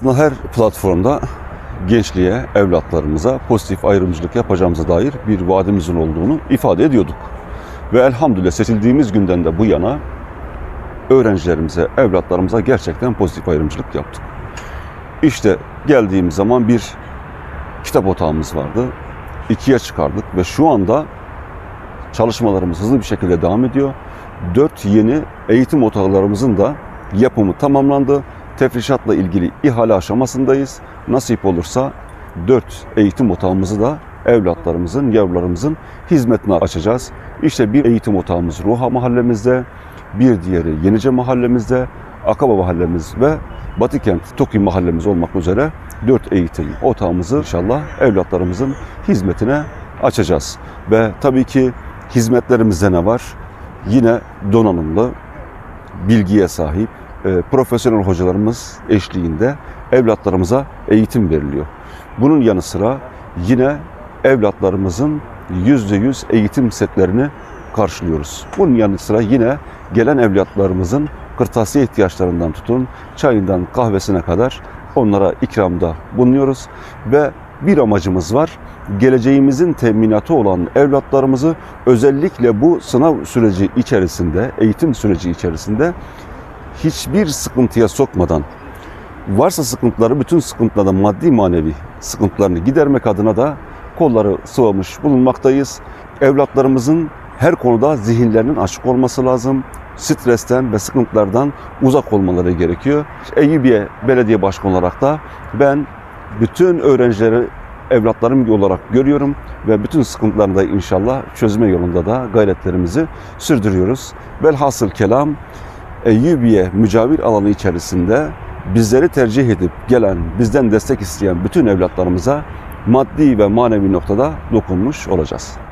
Aslında her platformda gençliğe, evlatlarımıza pozitif ayrımcılık yapacağımıza dair bir vaadimizin olduğunu ifade ediyorduk. Ve elhamdülillah seçildiğimiz günden de bu yana öğrencilerimize, evlatlarımıza gerçekten pozitif ayrımcılık yaptık. İşte geldiğimiz zaman bir kitap otağımız vardı. İkiye çıkardık ve şu anda çalışmalarımız hızlı bir şekilde devam ediyor. Dört yeni eğitim otağlarımızın da yapımı tamamlandı. Tefrişatla ilgili ihale aşamasındayız. Nasip olursa dört eğitim otağımızı da evlatlarımızın, yavrularımızın hizmetine açacağız. İşte bir eğitim otağımız Ruha mahallemizde, bir diğeri Yenice mahallemizde, Akaba mahallemiz ve Batıkent Toki mahallemiz olmak üzere dört eğitim otağımızı inşallah evlatlarımızın hizmetine açacağız. Ve tabii ki hizmetlerimizde ne var? Yine donanımlı, bilgiye sahip, e, profesyonel hocalarımız eşliğinde evlatlarımıza eğitim veriliyor. Bunun yanı sıra yine evlatlarımızın %100 eğitim setlerini karşılıyoruz. Bunun yanı sıra yine gelen evlatlarımızın kırtasiye ihtiyaçlarından tutun, çayından kahvesine kadar onlara ikramda bulunuyoruz ve bir amacımız var. Geleceğimizin teminatı olan evlatlarımızı özellikle bu sınav süreci içerisinde, eğitim süreci içerisinde hiçbir sıkıntıya sokmadan varsa sıkıntıları bütün sıkıntılardan maddi manevi sıkıntılarını gidermek adına da kolları sıvamış bulunmaktayız. Evlatlarımızın her konuda zihinlerinin açık olması lazım. Stresten ve sıkıntılardan uzak olmaları gerekiyor. Eyüpiye Belediye Başkanı olarak da ben bütün öğrencileri evlatlarım olarak görüyorum ve bütün sıkıntılarını da inşallah çözme yolunda da gayretlerimizi sürdürüyoruz. Velhasıl kelam Eyyubiye mücavir alanı içerisinde bizleri tercih edip gelen, bizden destek isteyen bütün evlatlarımıza maddi ve manevi noktada dokunmuş olacağız.